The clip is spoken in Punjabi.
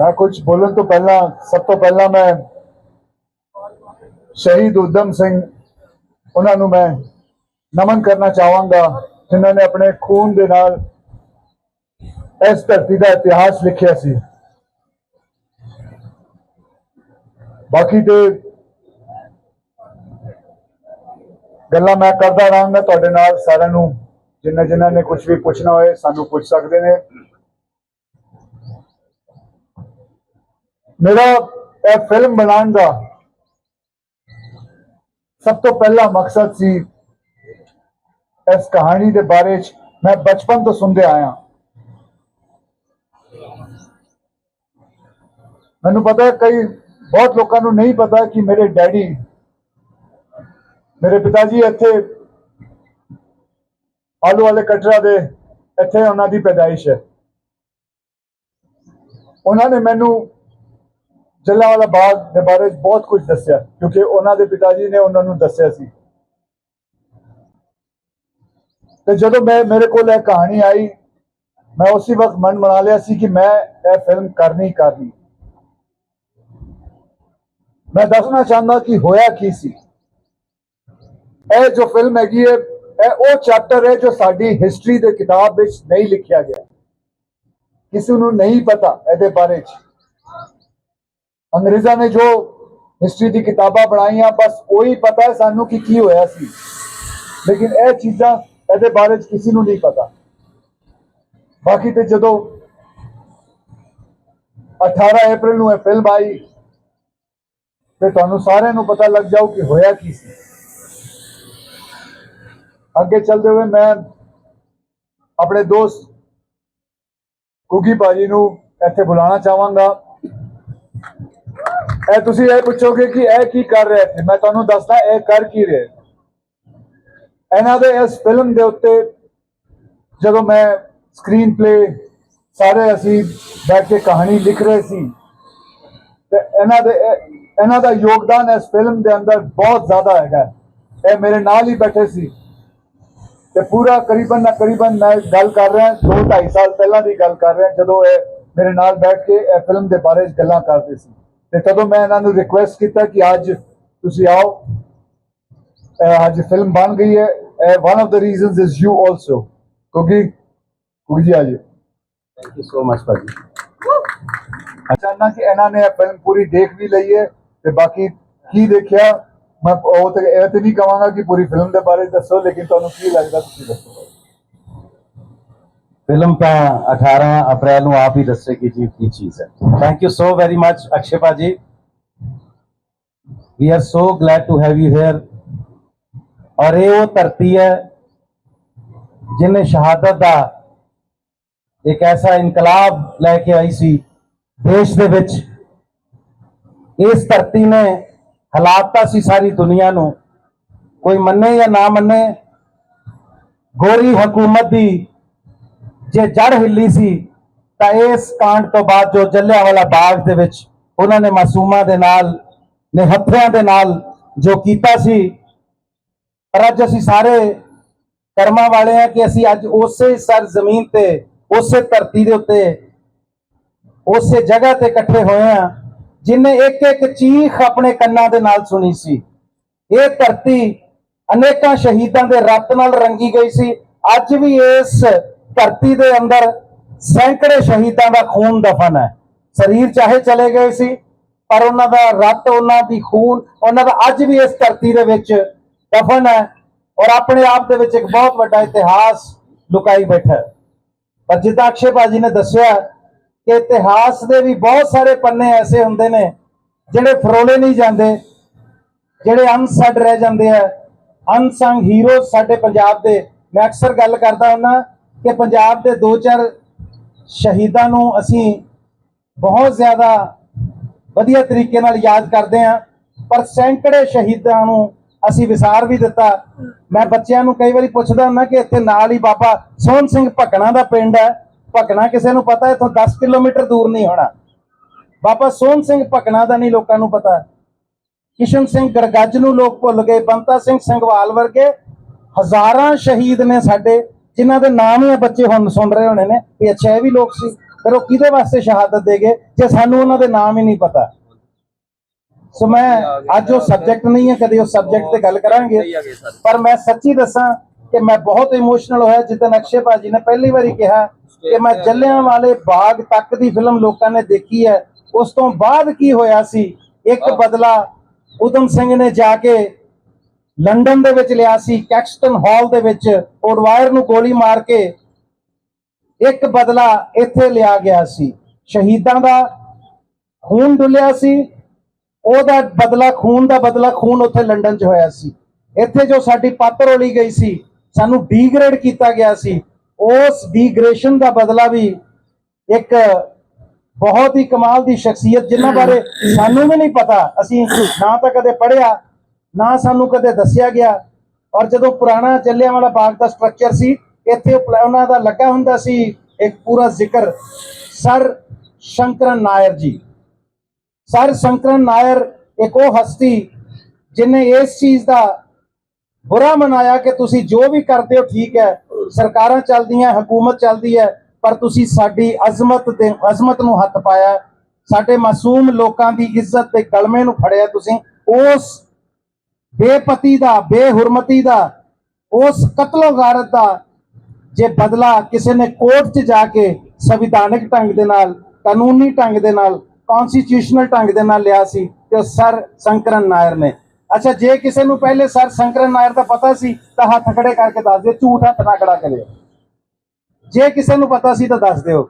ਮੈਂ ਕੁਝ ਬੋਲਣ ਤੋਂ ਪਹਿਲਾਂ, ਸਭ ਤੋਂ ਪਹਿਲਾਂ ਮੈਂ ਸ਼ਹੀਦ ਉਦਮ ਸਿੰਘ ਉਹਨਾਂ ਨੂੰ ਮੈਂ ਨਮਨ ਕਰਨਾ ਚਾਹਾਂਗਾ, ਜਿਨ੍ਹਾਂ ਨੇ ਆਪਣੇ ਖੂਨ ਦੇ ਨਾਲ ਇਸ ਧਰਤੀ ਦਾ ਇਤਿਹਾਸ ਲਿਖਿਆ ਸੀ। ਬਾਕੀ ਤੇ ਗੱਲਾਂ ਮੈਂ ਕਰਦਾ ਰਹਾਂਗਾ, ਤੁਹਾਡੇ ਨਾਲ ਸਾਰਿਆਂ ਨੂੰ ਜਿੰਨਾ ਜਿਨ੍ਹਾਂ ਨੇ ਕੁਝ ਵੀ ਪੁੱਛਣਾ ਹੋਏ, ਸਾਨੂੰ ਪੁੱਛ ਸਕਦੇ ਨੇ। ਮੇਰਾ ਇਹ ਫਿਲਮ ਬਣਾਉਣ ਦਾ ਸਭ ਤੋਂ ਪਹਿਲਾ ਮਕਸਦ ਸੀ ਇਸ ਕਹਾਣੀ ਦੇ ਬਾਰੇ ਚ ਮੈਂ ਬਚਪਨ ਤੋਂ ਸੁਣਦੇ ਆਇਆ ਮੈਨੂੰ ਪਤਾ ਹੈ, ਕਈ ਬਹੁਤ ਲੋਕਾਂ ਨੂੰ ਨਹੀਂ ਪਤਾ ਕਿ ਮੇਰੇ ਡੈਡੀ, ਮੇਰੇ ਪਿਤਾ ਜੀ ਇੱਥੇ ਆਲੂ ਵਾਲੇ ਕਟਰਾ ਦੇ ਇੱਥੇ ਉਹਨਾਂ ਦੀ ਪੈਦਾਇਸ਼ ਹੈ। ਉਹਨਾਂ ਨੇ ਮੈਨੂੰ ਜੱਲਾਂਵਾਲਾ ਬਾਗ ਦੇ ਬਾਰੇ ਬਹੁਤ ਕੁਝ ਦੱਸਿਆ, ਕਿਉਂਕਿ ਉਹਨਾਂ ਦੇ ਪਿਤਾ ਜੀ ਨੇ ਉਹਨਾਂ ਨੂੰ ਦੱਸਿਆ ਸੀ। ਤੇ ਜਦੋਂ ਮੈਂ, ਮੇਰੇ ਕੋਲ ਇਹ ਕਹਾਣੀ ਆਈ, ਮੈਂ ਉਸੇ ਵਕਤ ਮਨ ਬਣਾ ਲਿਆ ਸੀ ਕਿ ਮੈਂ ਇਹ ਫਿਲਮ ਕਰਨੀ ਕਰਨੀ। ਮੈਂ ਦੱਸਣਾ ਚਾਹੁੰਦਾ ਕਿ ਹੋਇਆ ਕੀ ਸੀ। ਇਹ ਜੋ ਫਿਲਮ ਹੈਗੀ ਹੈ, ਇਹ ਉਹ ਚੈਪਟਰ ਹੈ ਜੋ ਸਾਡੀ ਹਿਸਟਰੀ ਦੇ ਕਿਤਾਬ ਵਿੱਚ ਨਹੀਂ ਲਿਖਿਆ ਗਿਆ। ਕਿਸੇ ਨੂੰ ਨਹੀਂ ਪਤਾ ਇਹਦੇ ਬਾਰੇ। ਚ ਅੰਗਰੇਜ਼ਾਂ ਨੇ ਜੋ ਹਿਸਟਰੀ ਦੀ ਕਿਤਾਬਾਂ ਬਣਾਈਆਂ, ਬਸ ਉਹੀ ਪਤਾ ਹੈ ਸਾਨੂੰ ਕਿ ਕੀ ਹੋਇਆ ਸੀ। ਲੇਕਿਨ ਇਹ ਚੀਜ਼ਾਂ ਇਹਦੇ ਬਾਰੇ ਕਿਸੇ ਨੂੰ ਨਹੀਂ ਪਤਾ। ਬਾਕੀ ਤੇ ਜਦੋਂ 18 ਅਪ੍ਰੈਲ ਨੂੰ ਇਹ ਫਿਲਮ ਆਈ, ਤੇ ਤੁਹਾਨੂੰ ਸਾਰਿਆਂ ਨੂੰ ਪਤਾ ਲੱਗ ਜਾਊ ਕਿ ਹੋਇਆ ਕੀ ਸੀ। ਅੱਗੇ ਚੱਲਦੇ ਹੋਏ ਮੈਂ ਆਪਣੇ ਦੋਸਤ ਕੁਗੀ ਭਾਜੀ ਨੂੰ ਇੱਥੇ ਬੁਲਾਉਣਾ ਚਾਹਾਂਗਾ। ਇਹ ਤੁਸੀਂ ਇਹ ਪੁੱਛੋਗੇ ਕਿ ਇਹ ਕੀ ਕਰ ਰਿਹਾ ਹੈ ਮੈਂ ਤੁਹਾਨੂੰ ਦੱਸਦਾ, ਇਹ ਕਰ ਕੀ ਰਿਹਾ ਇਹਨਾਂ ਦੇ ਇਸ ਫਿਲਮ ਦੇ ਉੱਤੇ ਜਦੋਂ ਮੈਂ ਸਕਰੀਨ ਪਲੇ ਸਾਰੇ ਅਸੀਂ ਬੈਠ ਕੇ ਕਹਾਣੀ ਲਿਖ ਰਹੇ ਸੀ, ਤੇ ਇਹਨਾਂ ਦੇ, ਇਹਨਾਂ ਦਾ ਯੋਗਦਾਨ ਇਸ ਫਿਲਮ ਦੇ ਅੰਦਰ ਬਹੁਤ ਜ਼ਿਆਦਾ ਹੈਗਾ। ਇਹ ਮੇਰੇ ਨਾਲ ਹੀ ਬੈਠੇ ਸੀ। ਤੇ ਪੂਰਾ ਕਰੀਬਨ ਨਾ ਕਰੀਬਨ ਮੈਂ ਗੱਲ ਕਰ ਰਿਹਾ 2 2.5 ਸਾਲ ਪਹਿਲਾਂ ਦੀ ਗੱਲ ਕਰ ਰਿਹਾ, ਜਦੋਂ ਇਹ ਮੇਰੇ ਨਾਲ ਬੈਠ ਕੇ ਇਹ ਫਿਲਮ ਦੇ ਬਾਰੇ ਗੱਲਾਂ ਕਰਦੇ ਸੀ। ਤੇ ਤਦੋਂ ਮੈਂ ਇਹਨਾਂ ਨੂੰ ਰਿਕੁਐਸਟ ਕੀਤਾ ਕਿ ਅੱਜ ਤੁਸੀਂ ਆਓ। ਅੱਜ ਫਿਲਮ ਬਣ ਗਈ ਹੈ। One of the reasons is you also ਕਿਉਂਕਿ ਕੁੜੀ ਜੀ ਆਜੇ ਥੈਂਕ ਯੂ ਸੋ ਮਚ ਭਾਜੀ। ਅਚਾਨਕ ਕਿ ਇਹਨਾਂ ਨੇ ਫਿਲਮ ਪੂਰੀ ਦੇਖ ਵੀ ਲਈ ਹੈ ਤੇ ਬਾਕੀ ਕੀ ਦੇਖਿਆ ਮੈਂ ਉਹ ਤੇ ਇਹ ਤੇ ਨਹੀਂ ਕਹਾਂਗਾ ਕਿ ਪੂਰੀ ਫਿਲਮ ਦੇ ਬਾਰੇ ਦੱਸੋ ਲੇਕਿਨ ਤੁਹਾਨੂੰ ਕੀ ਲੱਗਦਾ ਤੁਸੀਂ ਦੱਸੋ। ਫਿਲਮ ਤਾਂ 18 ਅਪ੍ਰੈਲ ਨੂੰ ਆਪ ਹੀ ਦੱਸੇਗੀ ਜੀ ਕੀ ਚੀਜ਼ ਹੈ। Thank you so very much Akshay ਭਾਜੀ। We are so glad to have you here ਔਰ ਇਹ ਉਹ ਧਰਤੀ ਹੈ ਜਿਨੇ ਸ਼ਹਾਦਤ ਦਾ ਇੱਕ ਐਸਾ ਇਨਕਲਾਬ ਲੈ ਕੇ ਆਈ ਸੀ ਦੇਸ਼ ਦੇ ਵਿੱਚ। ਇਸ ਧਰਤੀ ਨੇ ਹਾਲਾਤਾ ਸੀ ਸਾਰੀ ਦੁਨੀਆ ਨੂੰ। ਕੋਈ ਮੰਨੇ ਜਾਂ ਨਾ ਮੰਨੇ, ਗੋਰੀ ਹਕੂਮਤ ਦੀ ਜੇ ਜੜ ਹਿੱਲੀ ਸੀ, ਤਾਂ ਇਸ ਕਾਂਡ ਤੋਂ ਬਾਅਦ ਜੋ ਜੱਲਿਆਂਵਾਲਾ ਬਾਗ ਦੇ ਵਿੱਚ ਉਹਨਾਂ ਨੇ ਮਾਸੂਮਾਂ ਦੇ ਨਾਲ, ਨਿਹੱਥਿਆਂ ਦੇ ਨਾਲ ਜੋ ਕੀਤਾ ਸੀ, ਪਰ ਅੱਜ ਅਸੀਂ ਸਾਰੇ ਕਰਮਾਂ ਵਾਲੇ ਆ ਕਿ ਅਸੀਂ ਅੱਜ ਉਸੇ ਸਰ ਜ਼ਮੀਨ ਤੇ, ਉਸੇ ਧਰਤੀ ਦੇ ਉੱਤੇ, ਉਸੇ ਜਗ੍ਹਾ ਤੇ ਇਕੱਠੇ ਹੋਏ ਆ ਜਿਨੇ ਇੱਕ ਇੱਕ ਚੀਖ ਆਪਣੇ ਕੰਨਾਂ ਦੇ ਨਾਲ ਸੁਣੀ ਸੀ। ਇਹ ਧਰਤੀ ਅਨੇਕਾਂ ਸ਼ਹੀਦਾਂ ਦੇ ਰਕਤ ਨਾਲ ਰੰਗੀ ਗਈ ਸੀ। ਅੱਜ ਵੀ ਇਸ ਧਰਤੀ ਦੇ ਅੰਦਰ ਸੈਂਕੜੇ ਸ਼ਹੀਦਾਂ ਦਾ ਖੂਨ ਦਫਨ ਹੈ। ਸਰੀਰ ਚਾਹੇ ਚਲੇ ਗਏ ਸੀ, ਪਰ ਉਹਨਾਂ ਦਾ ਰਕਤ ਉਹਨਾਂ ਦੀ ਖੂਨ, ਉਹਨਾਂ ਦਾ ਅੱਜ ਵੀ ਇਸ ਧਰਤੀ ਦੇ ਵਿੱਚ ਦਫਨ ਹੈ ਔਰ ਆਪਣੇ ਆਪ ਦੇ ਵਿੱਚ ਇੱਕ ਬਹੁਤ ਵੱਡਾ ਇਤਿਹਾਸ ਲੁਕਾਈ ਬੈਠਾ ਪਰ ਜਿੱਦਾਂ ਅਕਸ਼ੇ ਭਾਜੀ ਨੇ ਦੱਸਿਆ ਕਿ ਇਤਿਹਾਸ ਦੇ ਵੀ ਬਹੁਤ ਸਾਰੇ ਪੰਨੇ ਐਸੇ ਹੁੰਦੇ ਨੇ ਜਿਹੜੇ ਫਰੋਲੇ ਨਹੀਂ ਜਾਂਦੇ, ਜਿਹੜੇ ਅਨਸਡ ਰਹਿ ਜਾਂਦੇ ਆ। ਅਨਸੰਗ ਹੀਰੋ ਸਾਡੇ ਪੰਜਾਬ ਦੇ। ਮੈਂ ਅਕਸਰ ਗੱਲ ਕਰਦਾ ਹੁੰਦਾ ਕਿ ਪੰਜਾਬ ਦੇ ਦੋ ਚਾਰ ਸ਼ਹੀਦਾਂ ਨੂੰ ਅਸੀਂ ਬਹੁਤ ਜ਼ਿਆਦਾ ਵਧੀਆ ਤਰੀਕੇ ਨਾਲ ਯਾਦ ਕਰਦੇ ਹਾਂ, ਪਰ ਸੈਂਕੜੇ ਸ਼ਹੀਦਾਂ ਨੂੰ ਅਸੀਂ ਵਿਸਾਰ ਵੀ ਦਿੱਤਾ। ਮੈਂ ਬੱਚਿਆਂ ਨੂੰ ਕਈ ਵਾਰੀ ਪੁੱਛਦਾ ਹੁੰਦਾ ਕਿ ਇੱਥੇ ਨਾਲ ਹੀ ਬਾਬਾ ਸੋਹਣ ਸਿੰਘ ਭਕਣਾ ਦਾ ਪਿੰਡ ਹੈ। ਭਕਣਾ ਕਿਸੇ ਨੂੰ ਪਤਾ, ਇੱਥੋਂ 10 ਕਿਲੋਮੀਟਰ ਦੂਰ ਨਹੀਂ ਹੋਣਾ। ਬਾਬਾ ਸੋਹਣ ਸਿੰਘ ਭਕਣਾ ਦਾ ਨਹੀਂ ਲੋਕਾਂ ਨੂੰ ਪਤਾ। ਕਿਸ਼ਨ ਸਿੰਘ ਗਰਗੱਜ ਨੂੰ ਲੋਕ ਭੁੱਲ ਗਏ, ਬੰਤਾ ਸਿੰਘ ਸੰਘਵਾਲ ਵਰਗੇ ਹਜ਼ਾਰਾਂ ਸ਼ਹੀਦ ਨੇ ਸਾਡੇ। ਜਿਨ੍ਹਾਂ ਦੇ ਨਾਮ ਹੀ ਇਹ ਬੱਚੇ ਹੁਣ ਸੁਣ ਰਹੇ ਹੋਣੇ ਨੇ, ਵੀ ਅੱਛਾ ਇਹ ਵੀ ਲੋਕ ਸੀ ਫਿਰ ਉਹ ਕਿਹਦੇ ਵਾਸਤੇ ਸ਼ਹਾਦਤ ਦੇ ਗਏ, ਜੇ ਸਾਨੂੰ ਉਹਨਾਂ ਦੇ ਨਾਮ ਹੀ ਨਹੀਂ ਪਤਾ? ਸੋ ਮੈਂ ਅੱਜ ਉਹ ਸਬਜੈਕਟ ਨਹੀਂ ਹੈ ਕਦੇ ਉਸ ਸਬਜੈਕਟ ਤੇ ਗੱਲ ਕਰਾਂਗੇ, ਪਰ ਮੈਂ ਸੱਚੀ ਦੱਸਾਂ ਕਿ ਮੈਂ ਬਹੁਤ ਇਮੋਸ਼ਨਲ ਹੋਇਆ ਜਿੱਦਨ ਅਕਸ਼ੇ ਭਾਜੀ ਨੇ ਪਹਿਲੀ ਵਾਰੀ ਕਿਹਾ ਕਿ ਮੈਂ ਜੱਲਿਆਂ ਵਾਲੇ ਬਾਗ ਤੱਕ ਦੀ ਫਿਲਮ ਲੋਕਾਂ ਨੇ ਦੇਖੀ ਹੈ, ਉਸ ਤੋਂ ਬਾਅਦ ਕੀ ਹੋਇਆ ਸੀ? ਇੱਕ ਬਦਲਾ ਉਦਮ ਸਿੰਘ ਨੇ ਜਾ ਕੇ ਲੰਡਨ ਦੇ ਵਿੱਚ ਲਿਆ ਸੀ, ਕੈਕਸਟਨ ਹਾਲ ਦੇ ਵਿੱਚ ਓਡਵਾਇਰ ਨੂੰ ਗੋਲੀ ਮਾਰ ਕੇ ਇੱਕ ਬਦਲਾ ਇੱਥੇ ਲਿਆ ਗਿਆ ਸੀ। ਸ਼ਹੀਦਾਂ ਦਾ ਖੂਨ ਡੁੱਲਿਆ ਸੀ, ਉਹਦਾ ਬਦਲਾ ਖੂਨ ਦਾ ਬਦਲਾ ਖੂਨ ਉੱਥੇ ਲੰਡਨ 'ਚ ਹੋਇਆ ਸੀ। ਇੱਥੇ ਜੋ ਸਾਡੀ ਪੱਤ ਰੋਲੀ ਗਈ ਸੀ, ਸਾਨੂੰ ਡੀਗ੍ਰੇਡ ਕੀਤਾ ਗਿਆ ਸੀ। ਉਸ ਡੀਗ੍ਰੇਸ਼ਨ ਦਾ ਬਦਲਾ ਵੀ ਇੱਕ ਬਹੁਤ ਹੀ ਕਮਾਲ ਦੀ ਸ਼ਖਸੀਅਤ ਜਿਨ੍ਹਾਂ ਬਾਰੇ ਸਾਨੂੰ ਵੀ ਨਹੀਂ ਪਤਾ। ਅਸੀਂ ਨਾ ਤਾਂ ਕਦੇ ਪੜ੍ਹਿਆ ਨਾ ਸਾਨੂੰ ਕਦੇ ਦੱਸਿਆ ਗਿਆ। ਔਰ ਜਦੋਂ ਪੁਰਾਣਾ ਚੱਲਿਆਂ ਵਾਲਾ ਬਾਗ ਦਾ ਸਟਰਕਚਰ ਸੀ, ਇੱਥੇ ਉਹਨਾਂ ਦਾ ਲੱਗਾ ਹੁੰਦਾ ਸੀ ਇੱਕ ਪੂਰਾ ਜ਼ਿਕਰ, ਸਰ ਸ਼ੰਕਰਨ ਨਾਇਰ ਜੀ। ਸਰ ਸ਼ੰਕਰਨ ਨਾਇਰ ਇੱਕ ਉਹ ਹਸਤੀ ਜਿਨੇ ਇਸ ਚੀਜ਼ ਦਾ ਬੁਰਾ ਮਨਾਇਆ ਕਿ ਤੁਸੀਂ ਜੋ ਵੀ ਕਰਦੇ ਹੋ ਠੀਕ ਹੈ, ਸਰਕਾਰਾਂ ਚੱਲਦੀਆਂ, ਹਕੂਮਤ ਚੱਲਦੀ ਹੈ, ਪਰ ਤੁਸੀਂ ਸਾਡੀ ਅਜ਼ਮਤ ਤੇ ਅਜ਼ਮਤ ਨੂੰ ਹੱਥ ਪਾਇਆ। ਸਾਡੇ ਮਾਸੂਮ ਲੋਕਾਂ ਦੀ ਇੱਜ਼ਤ ਤੇ ਕਲਮੇ ਨੂੰ ਫੜਿਆ ਤੁਸੀਂ। ਉਸ ਬੇਪਤੀ ਦਾ, ਬੇਹੁਰਮਤੀ ਦਾ, ਉਸ ਕਤਲੋ ਗਾਰਤ ਦਾ, ਜੇ ਬਦਲਾ ਕਿਸੇ ਨੇ ਕੋਰਟ 'ਚ ਜਾ ਕੇ ਸੰਵਿਧਾਨਕ ਢੰਗ ਦੇ ਨਾਲ, ਕਾਨੂੰਨੀ ਢੰਗ ਦੇ ਨਾਲ ਕਨਸਟੀਟਿਊਸ਼ਨਲ ਢੰਗ ਦੇ ਨਾਲ ਲਿਆ ਸੀ, ਤੇ ਉਹ ਸਰ ਸ਼ੰਕਰਨ ਨਾਇਰ ਨੇ। ਅੱਛਾ, ਜੇ ਕਿਸੇ ਨੂੰ ਪਹਿਲੇ ਸਰ ਸ਼ੰਕਰਨ ਨਾਇਰ ਦਾ ਪਤਾ ਸੀ, ਤਾਂ ਹੱਥ ਖੜੇ ਕਰਕੇ ਦੱਸ ਦਿਓ, ਝੂਠ ਹੱਥ ਨਾ ਖੜਾ ਕਰਿਓ। ਜੇ ਕਿਸੇ ਨੂੰ ਪਤਾ ਸੀ ਤਾਂ ਦੱਸ ਦਿਓ।